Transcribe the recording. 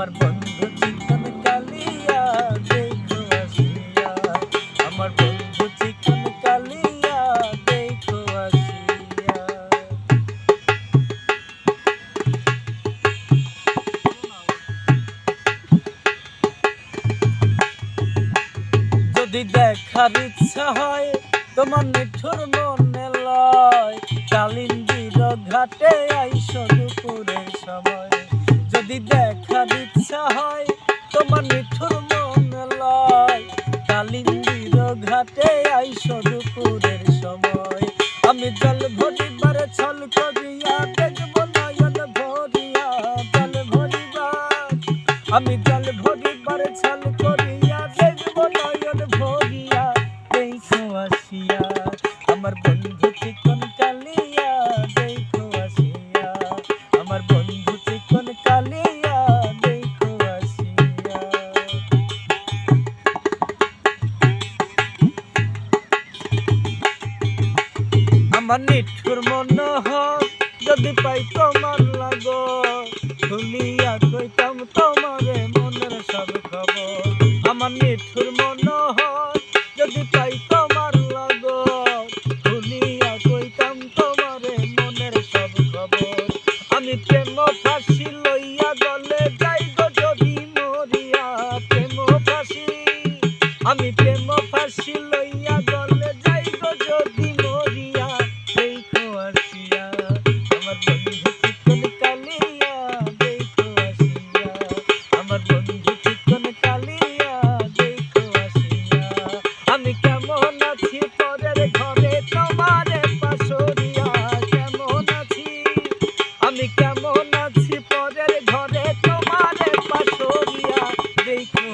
আমার বন্ধু চিকন কালিয়া, দেখো আসিয়া। আমার বন্ধু চিকন কালিয়া, দেখো আসিয়া। যদি দেখার ইচ্ছা হয়, তোমার নিঠুর মনে লয়। কালিন্দির ঘাটে হয় তোমার নিঠুর মনে লয়। কালিন্দির ঘাটে আইসো দুপুরের সময়। আমি জল ভরিবার ছল করিয়া দেখব নয়ন ভরিয়া, জল ভরিবার। আমি জল ভরিবার ছল করিয়া দেখব নয়ন ভরিয়া, দেখো আসিয়া, আমার বন্ধু আমার নিঠুর মনোহ যদি পাই তোমার লাগ ভুলিয়া কইতাম তোমারে মনের সব খবর। আমার নিঠুর যদি পাই তোমার লাগ কইতাম তোমারে মনের সব খবর। আমি প্রেম ফাঁসি লইয়া গলে যাই যদি মরিয়া। প্রেম ফাঁসি, আমি প্রেম ফাঁসি